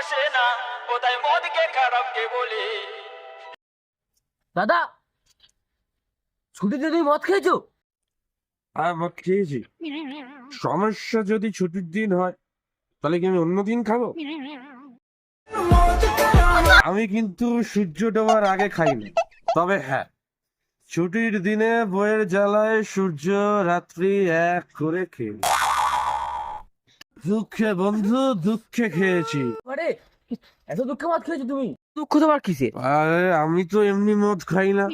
আসে না কোথায় মদকে খারাপকে বলি। দাদা ছুটিতে তুমি মদ খেয়েছো? আর মদ খেয়েছি। সমস্যা যদি ছুটির দিন হয় তাহলে কি আমি অন্য দিন খাব? আমি কিন্তু সূর্য ডোবার আগে খাই না তবে হ্যাঁ ছুটির দিনে বইয়ের জ্বালায় সূর্য রাত্রি এক করে খেয়ে দুঃখে বন্ধু দুঃখে খেয়েছি। আরে এত দুঃখে মদ খেয়েছো তুমি? দুঃখ তোমার কিসে? আরে আমি তো এমনি মদ খাই না।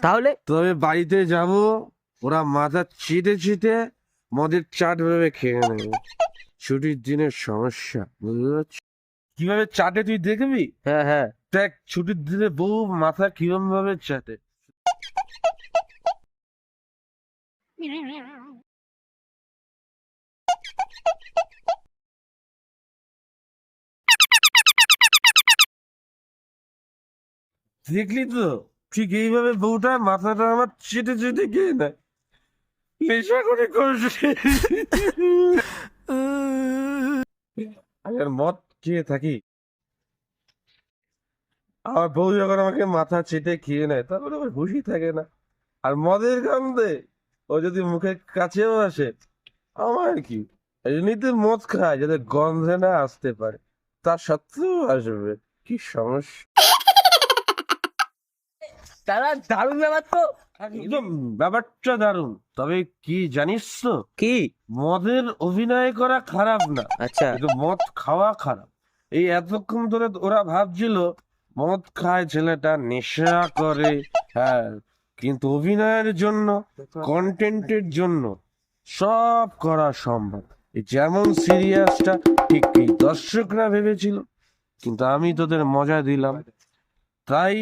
তাহলে? তবে বাড়িতে যাব ওরা মাথা চিটে চিটে মদের চাট ভেবে খেয়ে নেবে। ছুটির দিনের সমস্যা বুঝতে কীভাবে চাটে তুই দেখবি? হ্যাঁ হ্যাঁ। দেখ ছুটির দিনে বউ মাথা কিরম ভাবে চাটে। দেখলি তো? ঠিক এইভাবে বউটা মাথাটা আমার চেটে চেটে খেয়ে নেয়। নেশা করে আর মদ খেয়ে থাকি। আমার বউ যখন আমাকে মাথা চেটে খেয়ে নেয়, তারপরে আমার হুশই থাকে না। আর মদের গন্ধে ও যদি মুখের কাছেও আসে, আমার কি? এমনিতে মদ খায়, যাতে গন্ধে না আসতে পারে। তার সত্ত্বেও আসবে। কি সমস্যা? দাদা দারুণ ব্যাপার তো। একদম ব্যাপারটা দারুণ। তবে কি জানিস তো? কি? মদের অভিনয় করা খারাপ না। আচ্ছা। কিন্তু মদ খাওয়া খারাপ। এই এতক্ষণ ধরে ওরা ভাবছিল মদ খায় ছেলেটা নেশা করে হ্যাঁ কিন্তু অভিনয়ের জন্য কন্টেন্টের জন্য সব করা সম্ভব। এই যেমন সিরিয়াসটা ঠিক দর্শকরা ভেবেছিল কিন্তু আমি তোদের মজা দিলাম। তাই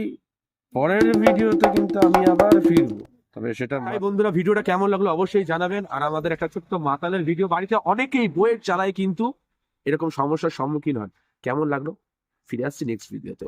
পরের ভিডিওতে কিন্তু আমি আবার ফিরবো। তবে সেটা ভাই বন্ধুরা, ভিডিওটা কেমন লাগল অবশ্যই জানাবেন। আর আমাদের একটা ছোট্ট মাতালের ভিডিও, বাড়িতে অনেকেই বইয়ের চালায় কিন্তু এরকম সমস্যার সম্মুখীন হন কেমন লাগল? ফিরে আসছি নেক্সট ভিডিওতে